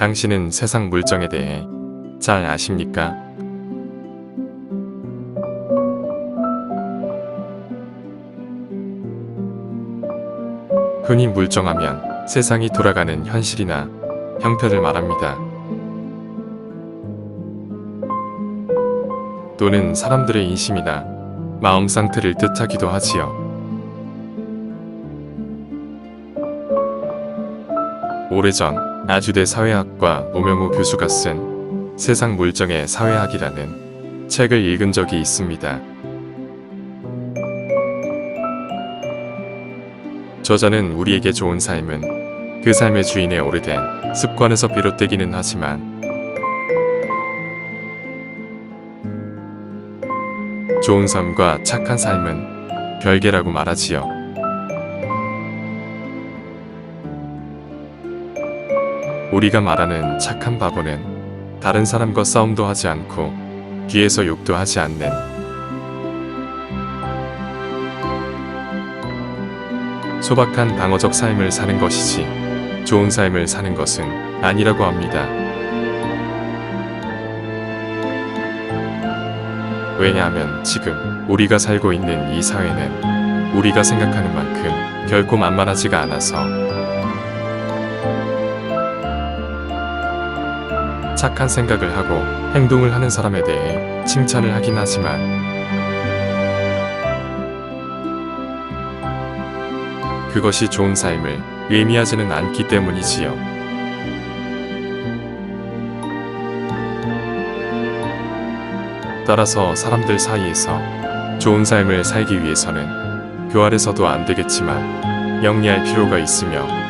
당신은 세상 물정에 대해 잘 아십니까? 흔히 물정하면 세상이 돌아가는 현실이나 형편을 말합니다. 또는 사람들의 인심이나 마음 상태를 뜻하기도 하지요. 오래전 아주대 사회학과 오명우 교수가 쓴 세상 물정의 사회학이라는 책을 읽은 적이 있습니다. 저자는 우리에게 좋은 삶은 그 삶의 주인의 오래된 습관에서 비롯되기는 하지만 좋은 삶과 착한 삶은 별개라고 말하지요. 우리가 말하는 착한 바보는 다른 사람과 싸움도 하지 않고 뒤에서 욕도 하지 않는 소박한 방어적 삶을 사는 것이지 좋은 삶을 사는 것은 아니라고 합니다. 왜냐하면 지금 우리가 살고 있는 이 사회는 우리가 생각하는 만큼 결코 만만하지가 않아서 착한 생각을 하고 행동을 하는 사람에 대해 칭찬을 하긴 하지만 그것이 좋은 삶을 의미하지는 않기 때문이지요. 따라서 사람들 사이에서 좋은 삶을 살기 위해서는 교활해서도 안 되겠지만 영리할 필요가 있으며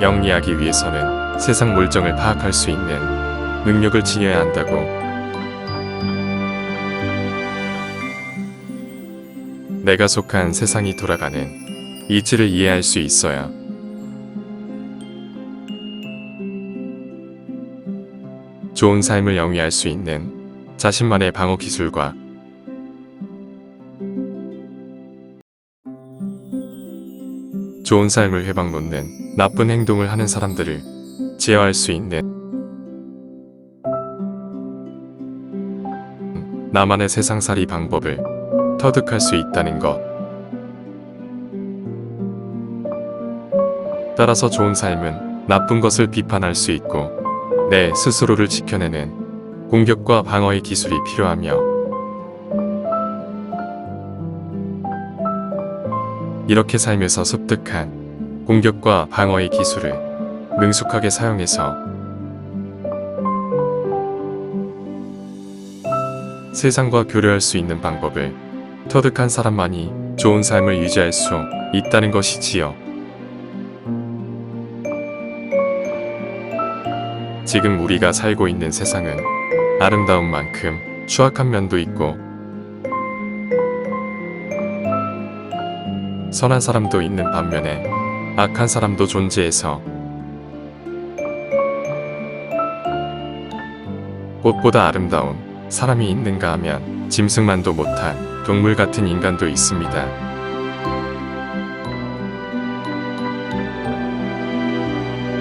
영리하기 위해서는 세상 물정을 파악할 수 있는 능력을 지녀야 한다고. 내가 속한 세상이 돌아가는 이치를 이해할 수 있어야. 좋은 삶을 영위할 수 있는 자신만의 방어 기술과 좋은 삶을 회방 놓는 나쁜 행동을 하는 사람들을 제어할 수 있는 나만의 세상살이 방법을 터득할 수 있다는 것. 따라서 좋은 삶은 나쁜 것을 비판할 수 있고 내 스스로를 지켜내는 공격과 방어의 기술이 필요하며 이렇게 살면서 습득한 공격과 방어의 기술을 능숙하게 사용해서 세상과 교류할 수 있는 방법을 터득한 사람만이 좋은 삶을 유지할 수 있다는 것이지요. 지금 우리가 살고 있는 세상은 아름다운 만큼 추악한 면도 있고 선한 사람도 있는 반면에 악한 사람도 존재해서 꽃보다 아름다운 사람이 있는가 하면 짐승만도 못한 동물 같은 인간도 있습니다.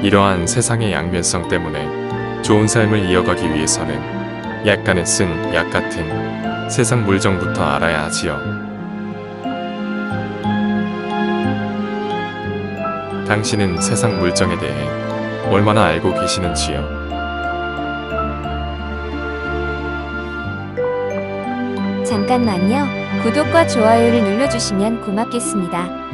이러한 세상의 양면성 때문에 좋은 삶을 이어가기 위해서는 약간의 쓴 약 같은 세상 물정부터 알아야 하지요. 당신은 세상 물정에 대해 얼마나 알고 계시는지요? 잠깐만요. 구독과 좋아요를 눌러주시면 고맙겠습니다.